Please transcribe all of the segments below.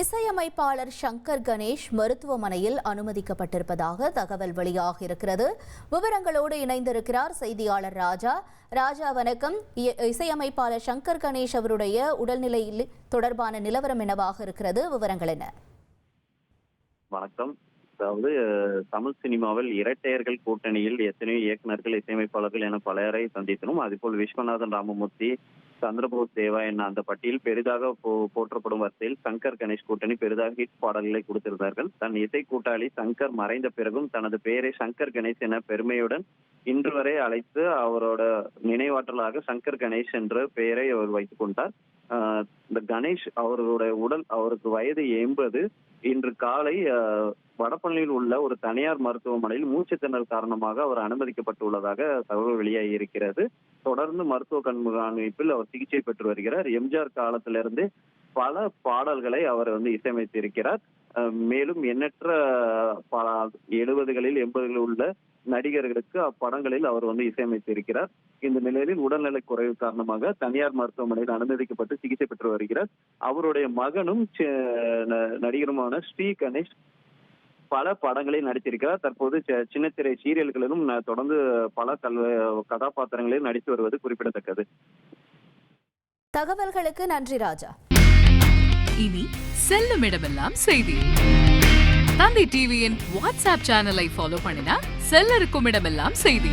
இசையமைப்பாளர் சங்கர் கணேஷ் மருத்துவமனையில் அனுமதிக்கப்பட்டிருப்பதாக தகவல் வெளியாக இருக்கிறது. விவரங்களோடு இணைந்திருக்கிறார் செய்தியாளர் ராஜா. ராஜா வணக்கம். இசையமைப்பாளர் சங்கர் கணேஷ் அவருடைய உடல்நிலையில் தொடர்பான நிலவரம் என்னவாக இருக்கிறது? விவரங்கள் என்ன? வணக்கம். அதாவது தமிழ் சினிமாவில் இரட்டையர்கள் கூட்டணியில் எத்தனையோ இயக்குநர்கள் இசையமைப்பாளர்கள் என பலரை சந்தித்தனும். அதுபோல் விஸ்வநாதன் ராமமூர்த்தி சந்திரபோஸ் தேவா என்ற அந்த பட்டியல் பெரிதாக போ- போற்றப்படும் வரிசையில் சங்கர் கணேஷ் கூட்டணி பெரிதாக ஹிட் பாடல்களை கொடுத்திருந்தார்கள். தன் இசை கூட்டாளி சங்கர் மறைந்த பிறகும் தனது பெயரை சங்கர் கணேஷ் என பெருமையுடன் இன்று வரை அழைத்து அவரோட நினைவாற்றலாக சங்கர் கணேஷ் என்ற பெயரை அவர் வைத்துக் கொண்டார். இந்த கணேஷ் அவர்களுடைய உடல் அவருக்கு வயது எண்பது. இன்று காலை ஆஹ், வடபழனியில் உள்ள ஒரு தனியார் மருத்துவமனையில் மூச்சுத்திணறல் காரணமாக அவர் அனுமதிக்கப்பட்டுள்ளதாக தகவல் வெளியாகி இருக்கிறது. தொடர்ந்து மருத்துவ கண்காணிப்பில் அவர் சிகிச்சை பெற்று வருகிறார். எம்ஜிஆர் காலத்திலிருந்து பல பாடல்களை அவர் வந்து இசையமைத்திருக்கிறார். மேலும் எண்ணற்ற எழுபதுகளில் எண்பதுகளில் உள்ள நடிகர்களுக்கு அப்படங்களில் அவர் வந்து இசையமைத்திருக்கிறார். இந்த நிலையில் உடல்நலை குறைவு காரணமாக தனியார் மருத்துவமனையில் அனுமதிக்கப்பட்டு சிகிச்சை பெற்று வருகிறார். அவருடைய மகனும் நடிகருமான ஸ்ரீ கணேஷ் பல படங்களில் நடித்திருக்கிறார் தற்போது சி- சின்னத்திரை சீரியல்களிலும் தொடர்ந்து பல கதாபாத்திரங்களில் நடித்து வருவது குறிப்பிடத்தக்கது. தகவல்களுக்கு நன்றி ராஜா. இனி செல்லும் இடமெல்லாம் செய்தி. தந்தை டிவியின் வாட்ஸ்அப் சேனலை ஃபாலோ பண்ணினா செல்ல இருக்கும் இடமெல்லாம் செய்தி.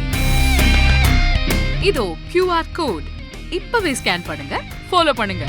இதோ கியூஆர் கோட் இப்பவே ஸ்கேன் பண்ணுங்க ஃபாலோ பண்ணுங்க.